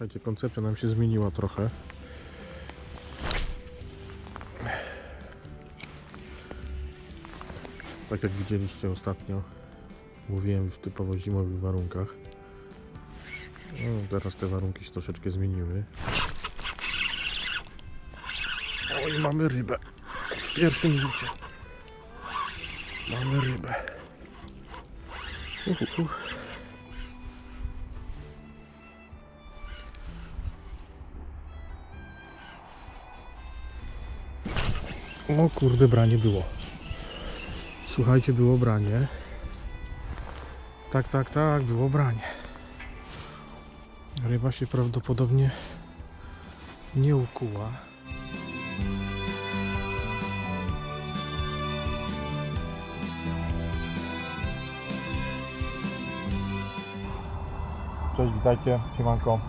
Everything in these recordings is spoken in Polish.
Słuchajcie, koncepcja nam się zmieniła trochę. Tak jak widzieliście ostatnio, mówiłem w typowo zimowych warunkach. No, teraz te warunki się troszeczkę zmieniły. Oj, mamy rybę. W pierwszym rzucie. Mamy rybę. Uhuhu. O kurde, branie było. Słuchajcie, było branie. Tak, tak, tak, było branie. Ryba się prawdopodobnie nie ukuła. Cześć, witajcie, siemanko.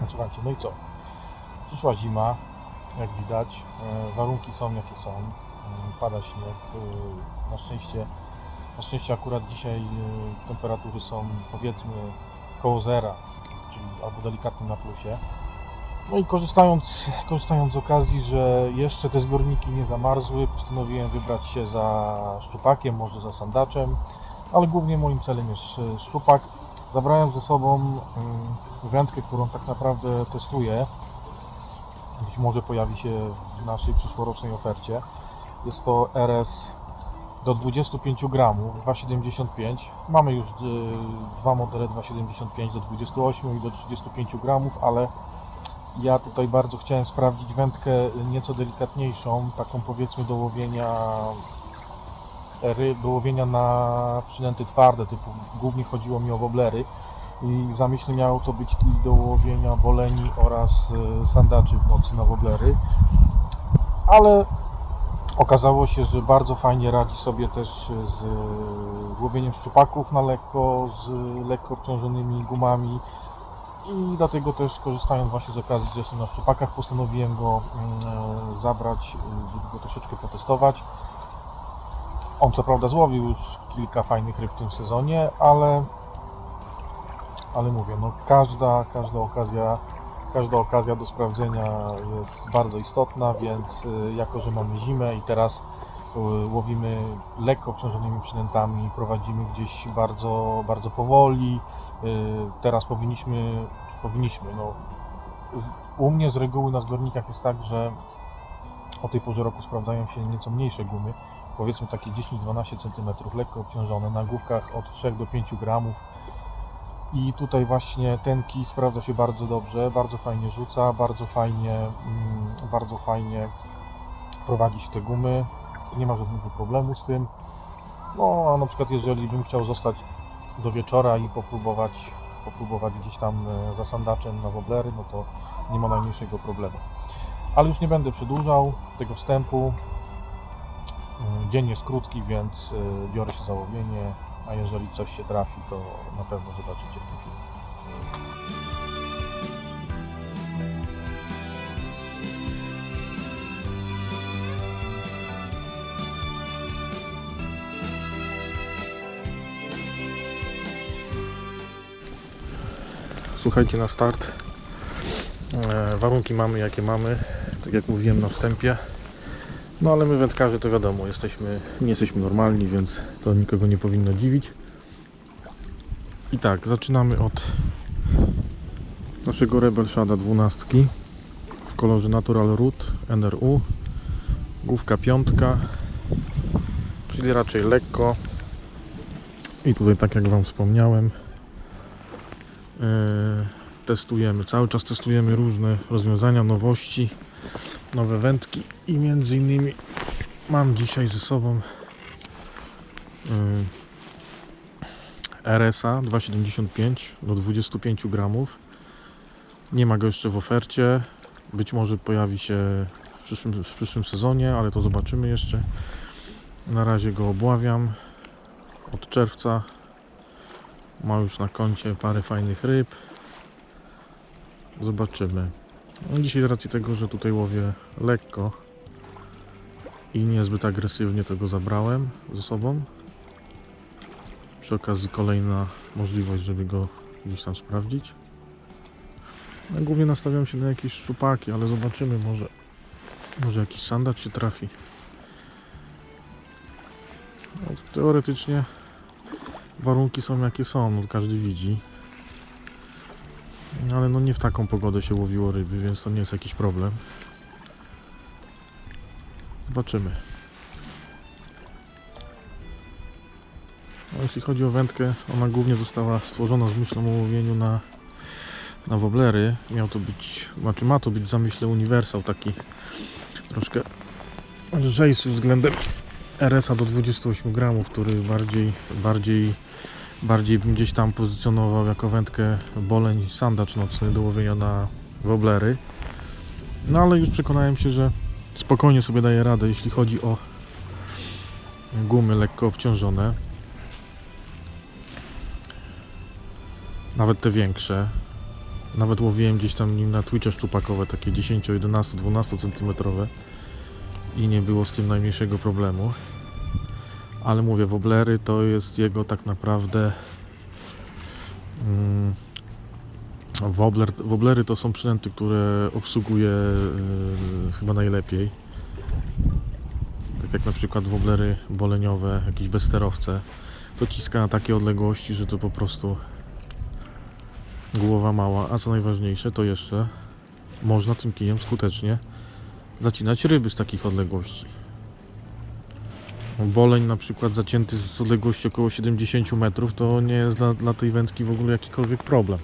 No słuchajcie, no i co? Przyszła zima, jak widać. E, Warunki są jakie są. E, Pada śnieg. E, Na szczęście, na szczęście akurat dzisiaj temperatury są powiedzmy koło zera, czyli albo delikatnie na plusie. No i korzystając, korzystając z okazji, że jeszcze te zbiorniki nie zamarzły, postanowiłem wybrać się za szczupakiem, może za sandaczem, ale głównie moim celem jest szczupak. Zabrałem ze sobą mm, wędkę, którą tak naprawdę testuję. Być może pojawi się w naszej przyszłorocznej ofercie. Jest to RS do 25 gramów, 2,75. Mamy już y, dwa modele 2,75 do 28 i do 35 gramów, ale ja tutaj bardzo chciałem sprawdzić wędkę nieco delikatniejszą, taką powiedzmy do łowienia ryb, do łowienia na przynęty twarde, typu głównie chodziło mi o woblery i w zamyśle miało to być kij do łowienia boleni oraz e, sandaczy w nocy na woblery, ale okazało się, że bardzo fajnie radzi sobie też z e, łowieniem szczupaków na lekko, z lekko obciążonymi gumami i dlatego też korzystając właśnie z okazji, że jestem na szczupakach, postanowiłem go mm, e, zabrać, żeby go troszeczkę potestować. On co prawda złowił już kilka fajnych ryb w tym sezonie, ale ale mówię, no każda, każda okazja, każda okazja do sprawdzenia jest bardzo istotna, więc y, jako, że mamy zimę i teraz y, łowimy lekko obciążonymi przynętami, prowadzimy gdzieś bardzo, bardzo powoli, y, teraz powinniśmy, powinniśmy, no. U mnie z reguły na zbiornikach jest tak, że o tej porze roku sprawdzają się nieco mniejsze gumy, powiedzmy takie 10-12 cm, lekko obciążone, na główkach od 3 do 5 gramów, i tutaj właśnie ten kij sprawdza się bardzo dobrze, bardzo fajnie rzuca, bardzo fajnie, mm, bardzo fajnie prowadzi się te gumy. Nie ma żadnego problemu z tym. No a na przykład jeżeli bym chciał zostać do wieczora i popróbować, popróbować gdzieś tam e, za sandaczem na woblery, no to nie ma najmniejszego problemu. Ale już nie będę przedłużał tego wstępu. Mm, Dzień jest krótki, więc e, biorę się za łowienie, a jeżeli coś się trafi, to na pewno zobaczycie w tym filmie. Słuchajcie na start. E, warunki mamy jakie mamy, tak jak mówiłem na wstępie. No ale my wędkarze to wiadomo, jesteśmy, nie jesteśmy normalni, więc to nikogo nie powinno dziwić. I tak, zaczynamy od naszego Rebel Shada 12 w kolorze Natural Root NRU. Główka piątka, czyli raczej lekko. I tutaj tak jak Wam wspomniałem, yy, testujemy, cały czas testujemy różne rozwiązania, nowości nowe wędki i między innymi mam dzisiaj ze sobą y, RSA 2,75 do 25 gramów. Nie ma go jeszcze w ofercie. Być może pojawi się w przyszłym, w przyszłym sezonie, ale to zobaczymy jeszcze. Na razie go obławiam od czerwca. Ma już na koncie parę fajnych ryb. Zobaczymy. No dzisiaj z racji tego, że tutaj łowię lekko i niezbyt agresywnie tego zabrałem ze sobą. Przy okazji kolejna możliwość, żeby go gdzieś tam sprawdzić. Ja głównie nastawiam się na jakieś szczupaki, ale zobaczymy może. Może jakiś sandacz się trafi. No, teoretycznie warunki są jakie są, no, każdy widzi. Ale no nie w taką pogodę się łowiło ryby, więc to nie jest jakiś problem. Zobaczymy. No, jeśli chodzi o wędkę, ona głównie została stworzona z myślą o łowieniu na, na woblery. Miał to być, znaczy ma to być w zamyśle uniwersał taki troszkę lżejszy względem RS-a do 28 gramów, który bardziej, bardziej, bardziej bym gdzieś tam pozycjonował jako wędkę boleń sandacz nocny do łowienia na woblery. No ale już przekonałem się, że spokojnie sobie daje radę, jeśli chodzi o gumy lekko obciążone. Nawet te większe. Nawet łowiłem gdzieś tam nim na Twitche szczupakowe, takie 10, 11, 12 centymetrowe i nie było z tym najmniejszego problemu. Ale mówię, woblery to jest jego tak naprawdę mm, wobler, woblery to są przynęty, które obsługuje yy, chyba najlepiej. Tak jak na przykład woblery boleniowe, jakieś bezsterowce. To ciska na takie odległości, że to po prostu głowa mała, a co najważniejsze to jeszcze można tym kijem skutecznie zacinać ryby z takich odległości. Boleń na przykład zacięty z odległości około 70 metrów to nie jest dla, dla tej wędki w ogóle jakikolwiek problem.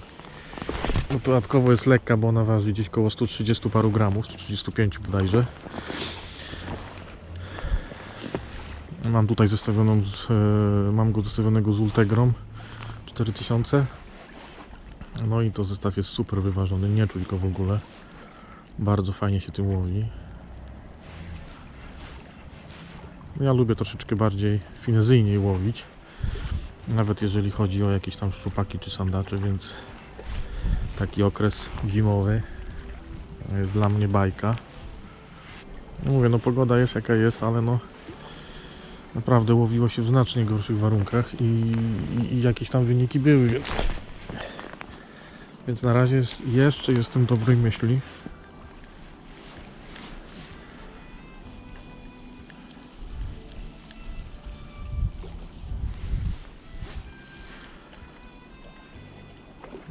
No, dodatkowo jest lekka, bo ona waży gdzieś około 130 paru gramów, 135 bodajże. Mam tutaj zestawioną, z, e, mam go zestawionego z Ultegrą 4000. No i to zestaw jest super wyważony, nie czuć go w ogóle. Bardzo fajnie się tym łowi. Ja lubię troszeczkę bardziej finezyjniej łowić. Nawet jeżeli chodzi o jakieś tam szczupaki czy sandacze, więc taki okres zimowy jest dla mnie bajka. No mówię, no pogoda jest jaka jest, ale no naprawdę łowiło się w znacznie gorszych warunkach i, i, i jakieś tam wyniki były, więc więc na razie jest, jeszcze jestem dobrej myśli.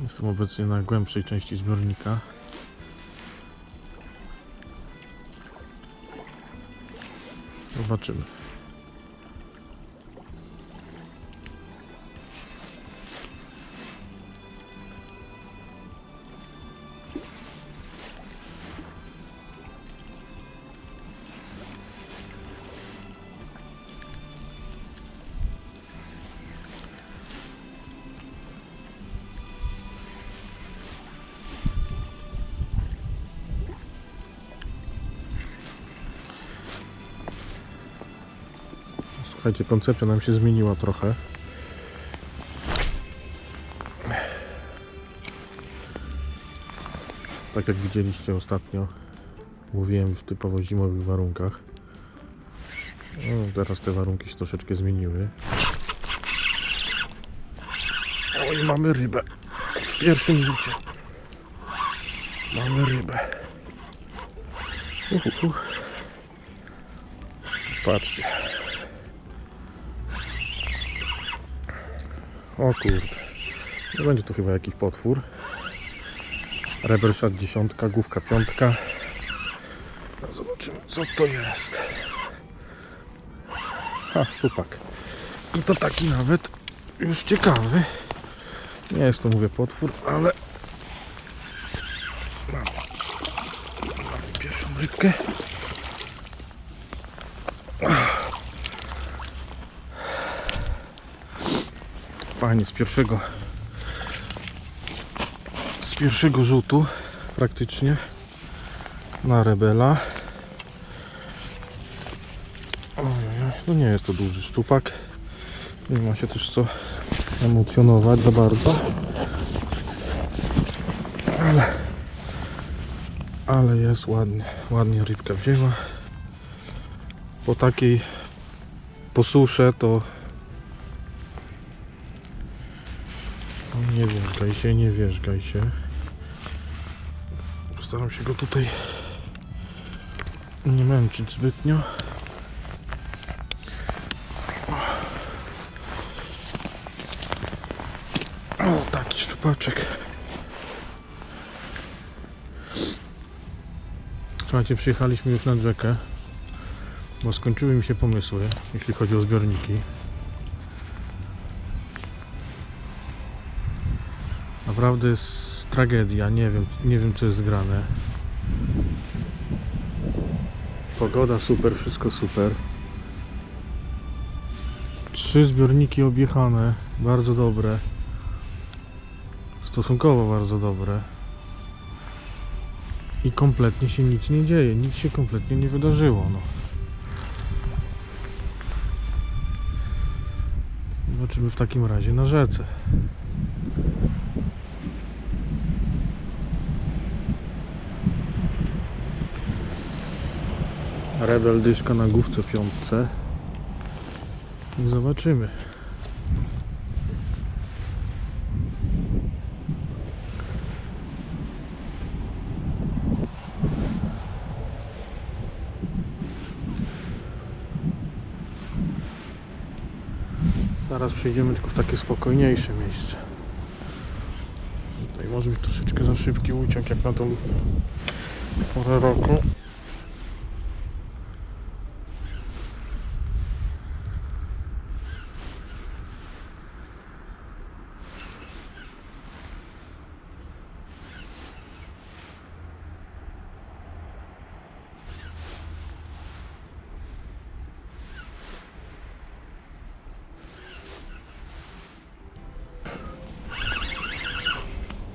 Jestem obecnie na głębszej części zbiornika. Zobaczymy. Słuchajcie, koncepcja nam się zmieniła trochę. Tak jak widzieliście ostatnio, mówiłem w typowo zimowych warunkach. No, teraz te warunki się troszeczkę zmieniły. Oj, mamy rybę. W pierwszym rzucie. Mamy rybę. Uhuhu. Patrzcie. O kurde. No będzie to chyba jakiś potwór. Rebelshot dziesiątka, główka piątka. No zobaczymy co to jest. Ha, szczupak. I to taki nawet już ciekawy. Nie jest to mówię potwór, ale mamy, mamy pierwszą rybkę. Fajnie z pierwszego z pierwszego rzutu praktycznie na rebela. No nie jest to duży szczupak. Nie ma się też co emocjonować za bardzo. Ale ale jest ładnie, ładnie rybka wzięła. Po takiej posusze to O, Nie wierzgaj się, nie wierzgaj się. Postaram się go tutaj nie męczyć zbytnio. O, taki szczupaczek. Słuchajcie, przyjechaliśmy już nad rzekę, bo skończyły mi się pomysły, jeśli chodzi o zbiorniki. Naprawdę jest tragedia, nie wiem, nie wiem co jest grane. Pogoda super, wszystko super. Trzy zbiorniki objechane, bardzo dobre. Stosunkowo bardzo dobre. I kompletnie się nic nie dzieje, nic się kompletnie nie wydarzyło. No. Zobaczymy w takim razie na rzece. Rebel dyszka na główce piątce. Zobaczymy. Zaraz przejdziemy tylko w takie spokojniejsze miejsce. Tutaj może być troszeczkę za szybki uciąg jak na tą porę roku.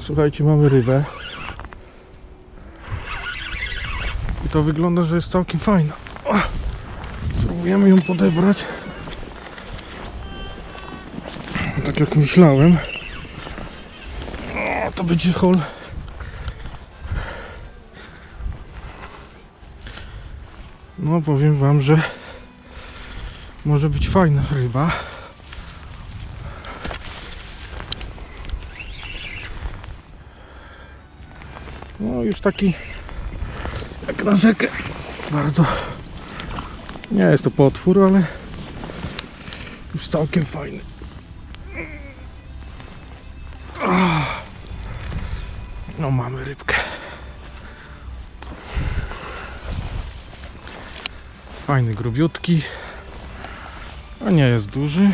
Słuchajcie, mamy rybę. I to wygląda, że jest całkiem fajna. Spróbujemy ją podebrać. Tak jak myślałem. To będzie hol. No powiem wam, że może być fajna ryba. No już taki jak na rzekę bardzo nie jest to potwór, ale już całkiem fajny. Ah. No mamy rybkę. Fajny, grubiutki. A nie jest duży.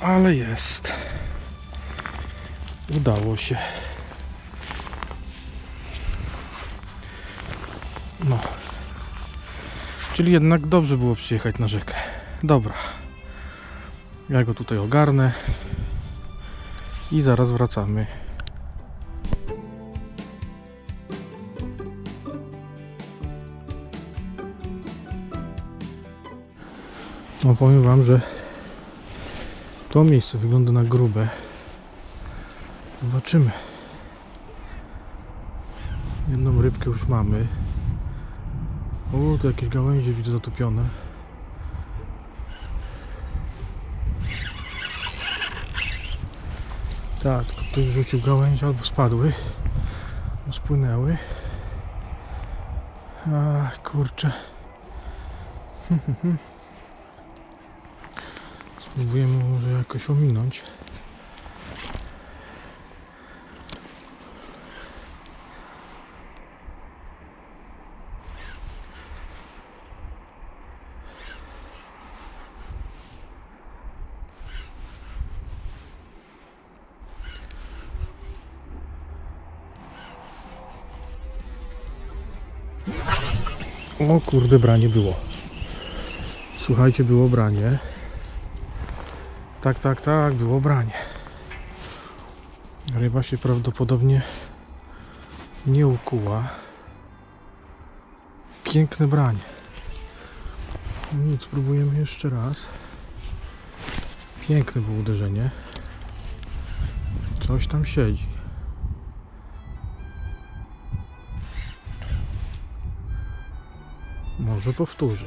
Ale jest. Udało się. No. Czyli jednak dobrze było przyjechać na rzekę. Dobra. Ja go tutaj ogarnę. I zaraz wracamy. No powiem wam, że to miejsce wygląda na grube. Zobaczymy. Jedną rybkę już mamy. O, tu jakieś gałęzie widzę zatopione. Tak, ktoś rzucił gałęzie albo spadły. No, spłynęły. A kurczę. Spróbujemy może jakoś ominąć. O kurde, branie było. Słuchajcie, było branie. Tak, tak, tak, było branie. Ryba się prawdopodobnie nie ukuła. Piękne branie. No Nic, spróbujemy jeszcze raz. Piękne było uderzenie. Coś tam siedzi. Może powtórzy.